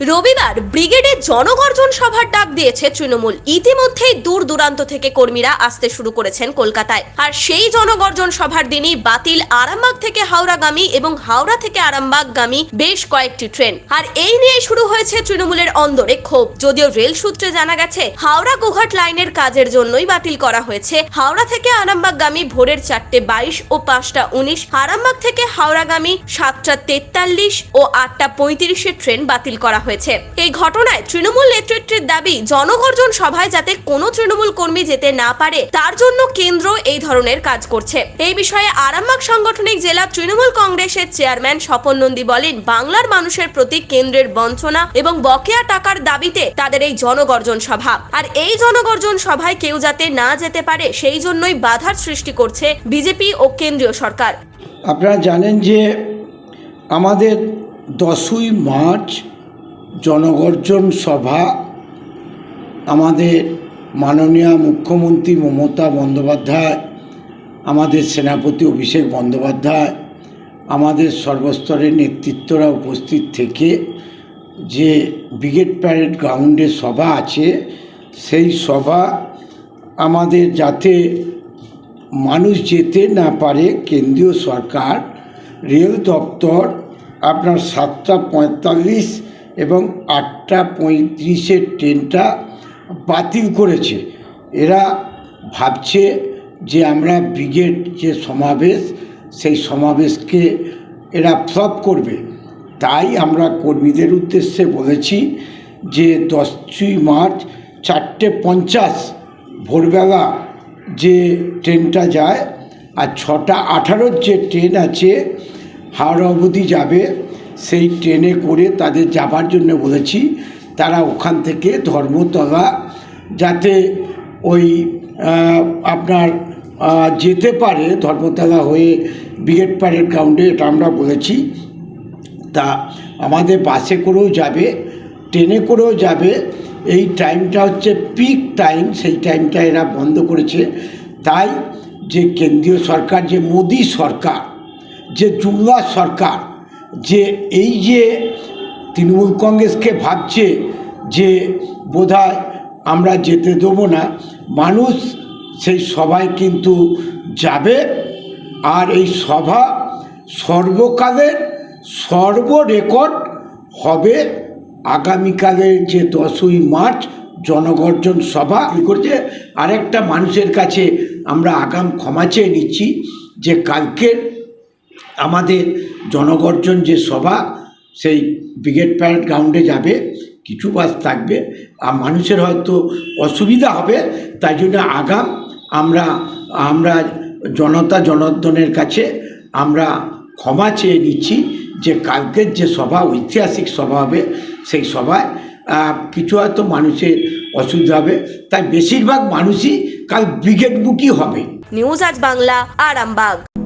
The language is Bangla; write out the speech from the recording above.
রবিবার ব্রিগেডে জনগর্জন সভার ডাক দিয়েছে তৃণমূল। ইতিমধ্যেই দূর দূরান্ত থেকে কর্মীরা আসতে শুরু করেছেন কলকাতায়। আর সেই জনগর্জন সভার দিনই বাতিল আরামবাগ থেকে হাওড়াগামী এবং হাওড়া থেকে আরামবাগগামী বেশ কয়েকটি ট্রেন। আর এই নিয়ে শুরু হয়েছে তৃণমূলের অন্দরে ক্ষোভ। যদিও রেল সূত্রে জানা গেছে, হাওড়া গোঘাট লাইনের কাজের জন্যই বাতিল করা হয়েছে। হাওড়া থেকে আরামবাগগামী ভোরের চারটে বাইশ ও পাঁচটা উনিশ, আরামবাগ থেকে হাওড়াগামী সাতটা তেতাল্লিশ ও আটটা পঁয়ত্রিশের ট্রেন বাতিল করা হয়েছে। এই ঘটনায় তৃণমূল নেতৃত্বের দাবি, জনগর্জন সভায় যাতে কোনো তৃণমূল কর্মী যেতে না পারে, তার জন্য কেন্দ্র এই ধরনের কাজ করছে। এই বিষয়ে আরামবাগ সাংগঠনিক জেলা তৃণমূল কংগ্রেসের চেয়ারম্যান স্বপন নন্দী বলেন, বাংলার মানুষের প্রতি কেন্দ্রের বঞ্চনা এবং বকেয়া টাকার দাবিতে তাদের এই জনগর্জন সভা। আর এই জনগর্জন সভায় কেউ যাতে না যেতে পারে, সেই জন্যই বাধার সৃষ্টি করছে বিজেপি ও কেন্দ্রীয় সরকার। আপনারা জানেন যে আমাদের দশই মার্চ জনগর্জন সভা আমাদের মাননীয় মুখ্যমন্ত্রী মমতা বন্দ্যোপাধ্যায়, আমাদের সেনাপতি অভিষেক বন্দ্যোপাধ্যায়, আমাদের সর্বস্তরের নেতৃত্বরা উপস্থিত থেকে যে ব্রিগেড প্যারেড গ্রাউন্ডে সভা আছে, সেই সভা আমাদের যাতে মানুষ যেতে না পারে, কেন্দ্রীয় সরকার, রেল দপ্তর, আপনার সাতটা পঁয়তাল্লিশ এবং আটটা পঁয়ত্রিশের ট্রেনটা বাতিল করেছে। এরা ভাবছে যে আমরা ব্রিগেড যে সমাবেশ, সেই সমাবেশকে এরা ফ্লপ করবে। তাই আমরা কর্মীদের উদ্দেশ্যে বলেছি যে দশই মার্চ চারটে পঞ্চাশ ভোরবেলা যে ট্রেনটা যায়, আর ছটা আঠারোর যে ট্রেন আছে, হাওড়া অবধি যাবে। সেই ট্রেনে করে তাদের যাবার জন্য বলেছি, তারা ওখান থেকে ধর্মতলা যাতে ওই আপনার যেতে পারে ধর্মতলা হয়ে ব্রিগেড প্যারেড গ্রাউন্ডে এটা আমরা বলেছি। তা আমাদের বাসে করেও যাবে, ট্রেনে করেও যাবে। এই টাইমটা হচ্ছে পিক টাইম সেই টাইমটা এরা বন্ধ করেছে। তাই যে কেন্দ্রীয় সরকার, যে মোদী সরকার, যে জুমলা সরকার যে এই যে তৃণমূল কংগ্রেসকে ভাবছে যে বোধহয় আমরা যেতে দেবো না, মানুষ সেই সভায় কিন্তু যাবে আর এই সভা সর্বকালের সর্ব রেকর্ড হবে আগামীকালের যে দশই মার্চ জনগর্জন সভা। করছে? আরেকটা মানুষের কাছে আমরা আগাম ক্ষমা চেয়ে নিচ্ছি যে কালকের আমাদের জনগর্জন যে সভা, সেই ব্রিগেড প্যারেড গ্রাউন্ডে যাবে, কিছু বাস থাকবে। আর মানুষের হয়তো অসুবিধা হবে, তাই জন্য আগাম আমরা আমরা জনতা জনার্দনের কাছে আমরা ক্ষমা চেয়ে নিচ্ছি যে কালকের যে সভা, ঐতিহাসিক সভা হবে, সেই সভায় কিছু হয়তো মানুষের অসুবিধা হবে। তাই বেশিরভাগ মানুষই কাল ব্রিগেডমুখী হবে। নিউজ আজ বাংলা, আরামবাগ।